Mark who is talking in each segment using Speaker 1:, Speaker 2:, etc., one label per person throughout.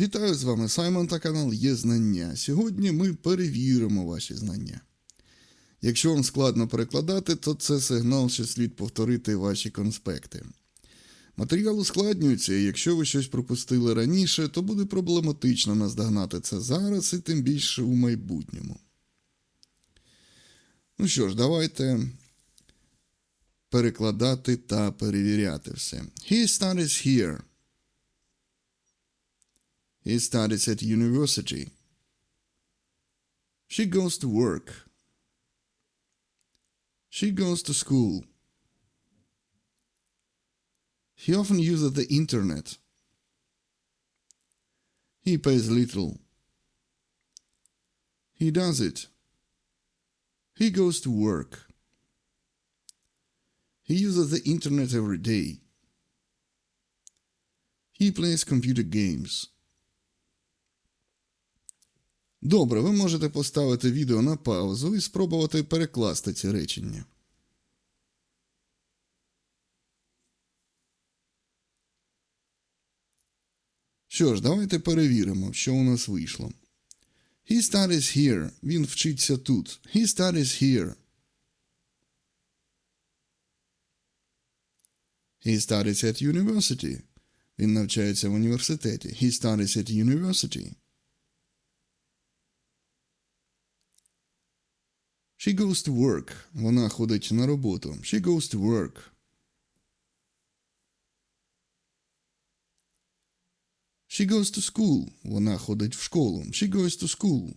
Speaker 1: Вітаю з вами Саймон та канал Є Знання. Сьогодні ми перевіримо ваші знання. Якщо вам складно перекладати, то це сигнал, що слід повторити ваші конспекти. Матеріал ускладнюється, і якщо ви щось пропустили раніше, то буде проблематично наздогнати це зараз і тим більше у майбутньому. Ну що ж, давайте перекладати та перевіряти все. He studies here. He studies at university. She goes to work. She goes to school. He often uses the internet. He pays little. He does it. He goes to work. He uses the internet every day. He plays computer games. Добре, ви можете поставити відео на паузу і спробувати перекласти ці речення. Що ж, давайте перевіримо, що у нас вийшло. He studies here. Він вчиться тут. He studies here. He studies at university. Він навчається в університеті. He studies at university. She goes to work. Вона ходить на роботу. She goes to work. She goes to school. Вона ходить в школу. She goes to school.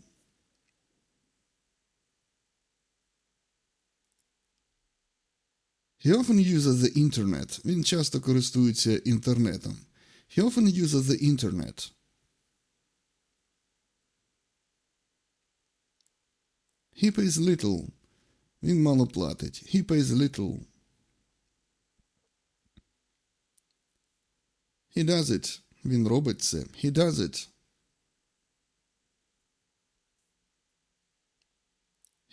Speaker 1: He often uses the internet. Він часто користується інтернетом. He often uses the internet. He pays little. Він мало платить. He pays little. He does it. Він робить це. He does it.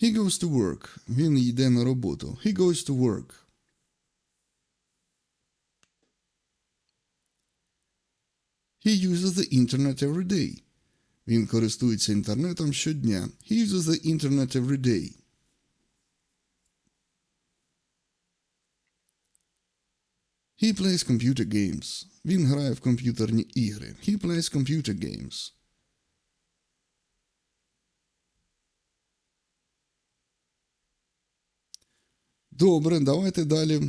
Speaker 1: He goes to work. Він йде на роботу. He goes to work. He uses the internet every day. Він користується інтернетом щодня. He uses the internet every day. He plays computer games. Він грає в комп'ютерні ігри. He plays computer games. Добре, давайте далі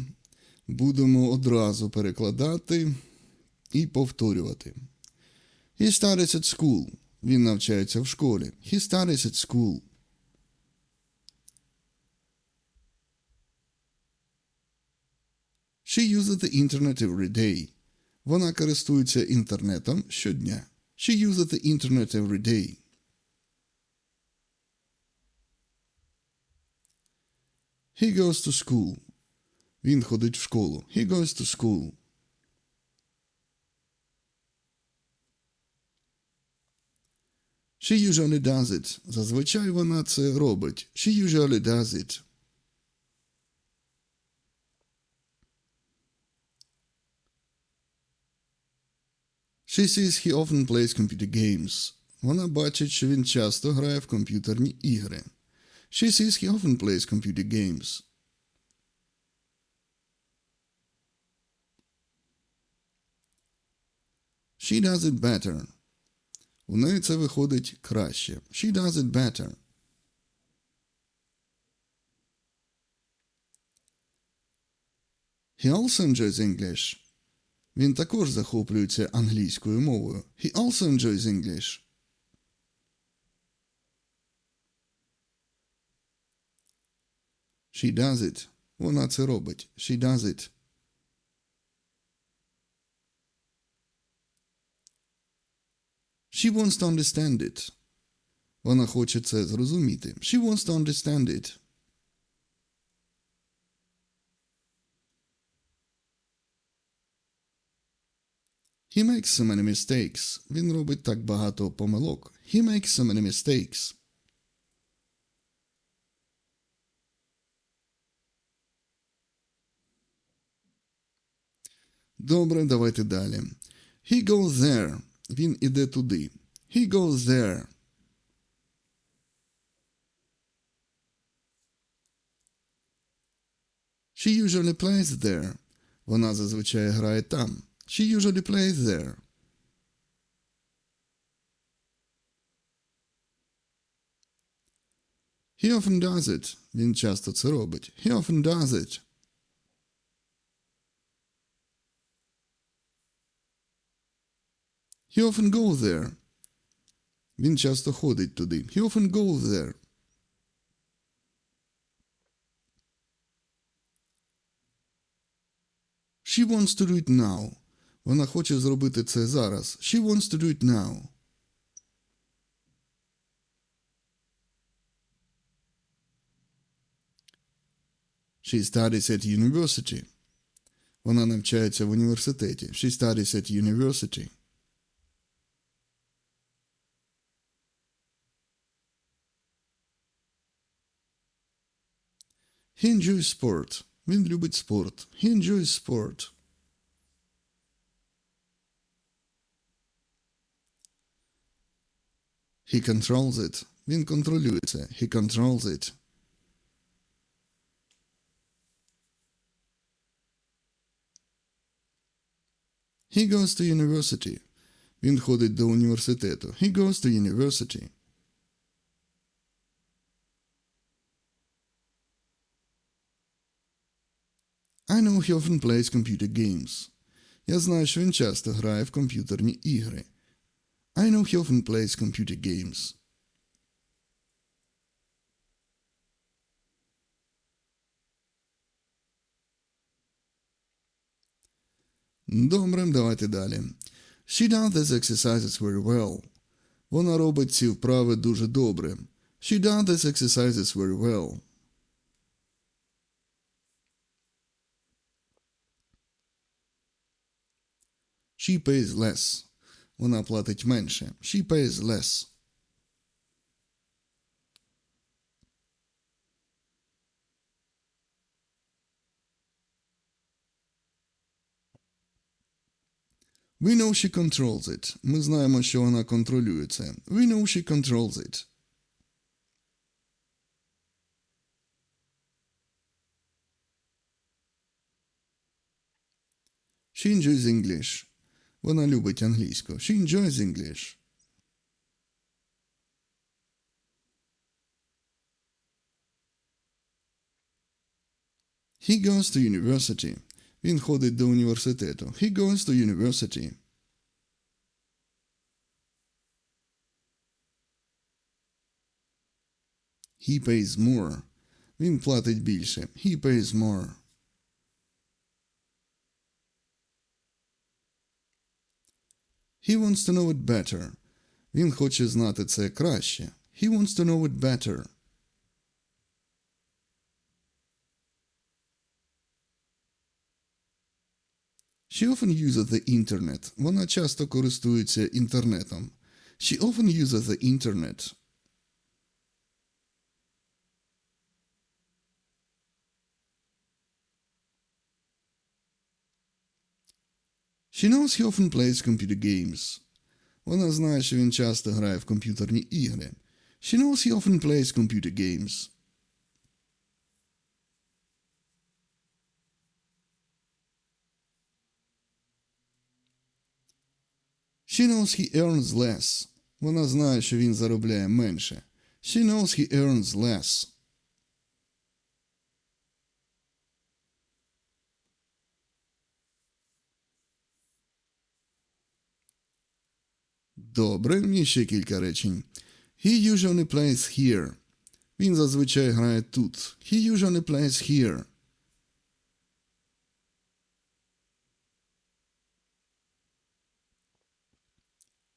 Speaker 1: будемо одразу перекладати і повторювати. He studies at school. Він навчається в школі. He studies at school. She uses the internet every day. Вона користується інтернетом щодня. She uses the internet every day. He goes to school. Він ходить в школу. He goes to school. She usually does it. Зазвичай вона це робить. She usually does it. She sees he often plays computer games. Вона бачить, що він часто грає в комп'ютерні ігри. She sees he often plays computer games. She does it better. У неї це виходить краще. She does it better. He also enjoys English. Він також захоплюється англійською мовою. He also enjoys English. She does it. Вона це робить. She does it. She wants to understand it. Вона хоче це зрозуміти. She wants to understand it. He makes so many mistakes. Він робить так багато помилок. He makes so many mistakes. Добре, давайте далі. He goes there. Він іде туди. He goes there. She usually plays there. Вона зазвичай грає там. She usually plays there. He often does it. Він часто це робить. He often does it. He often goes there. Він часто ходить туди. He often goes there. She wants to do it now. Вона хоче зробити це зараз. She wants to do it now. She studies at university. Вона навчається в університеті. She studies at university. He enjoys sport. Він любить спорт. He enjoys sport. He controls it. Він контролює це. He controls it. He goes to university. Він ходить до університету. He goes to university. I know he often plays computer games. Я знаю, що він часто грає в комп'ютерні ігри. I know he often plays computer games. Добре, давайте далі. She does these exercises very well. Вона робить ці вправи дуже добре. She does these exercises very well. She pays less. Вона платить менше. She pays less. We know she controls it. Ми знаємо, що вона контролює це. We know she controls it. She enjoys English. Вона любить англійську. She enjoys English. He goes to university. Він ходить до університету. He goes to university. He pays more. Він платить більше. He pays more. He wants to know it better. Він хоче знати це краще. He wants to know it better. She often uses the internet. Вона часто користується інтернетом. She often uses the internet. She knows he often plays computer games. Вона знає, що він часто грає в комп'ютерні ігри. She knows he often plays computer games. She knows he earns less. Вона знає, що він заробляє менше. She knows he earns less. Добре, і ще кілька речень. He usually plays here. Він зазвичай грає тут. He usually plays here.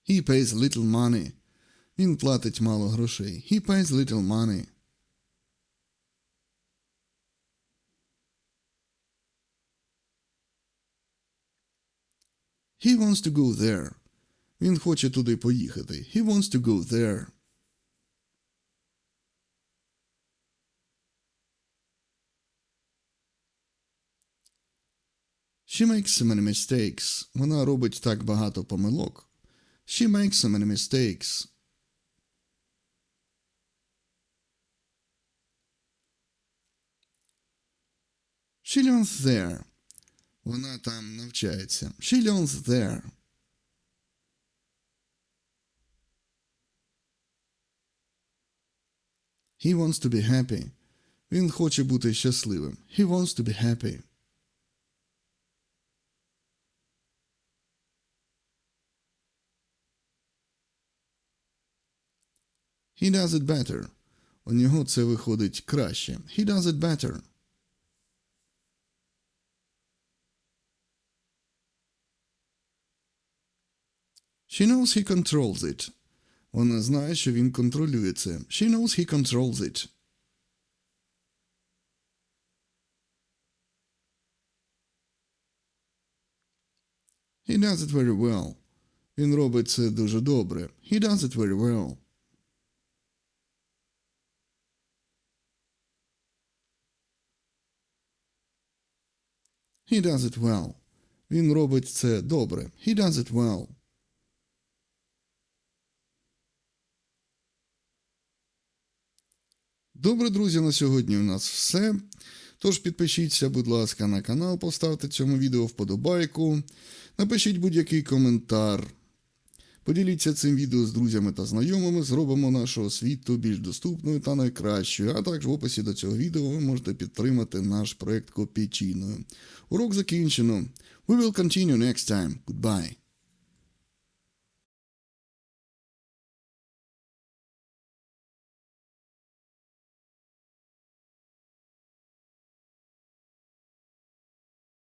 Speaker 1: He pays little money. Він платить мало грошей. He pays little money. He wants to go there. Він хоче туди поїхати. He wants to go there. She makes so many mistakes. Вона робить так багато помилок. She makes so many mistakes. She learns there. Вона там навчається. She learns there. He wants to be happy. Він хоче бути щасливим. He wants to be happy. He does it better. У нього це виходить краще. He does it better. She knows he controls it. Вона знає, що він контролює це. She knows he controls it. He does it very well. Він робить це дуже добре. He does it very well. He does it well. Він робить це добре. He does it well. Добре, друзі, на сьогодні у нас все. Тож підпишіться, будь ласка, на канал, поставте цьому відео вподобайку, напишіть будь-який коментар. Поділіться цим відео з друзями та знайомими, зробимо нашу освіту більш доступною та найкращою. А також в описі до цього відео ви можете підтримати наш проект копійчиною. Урок закінчено. We will continue next time. Goodbye.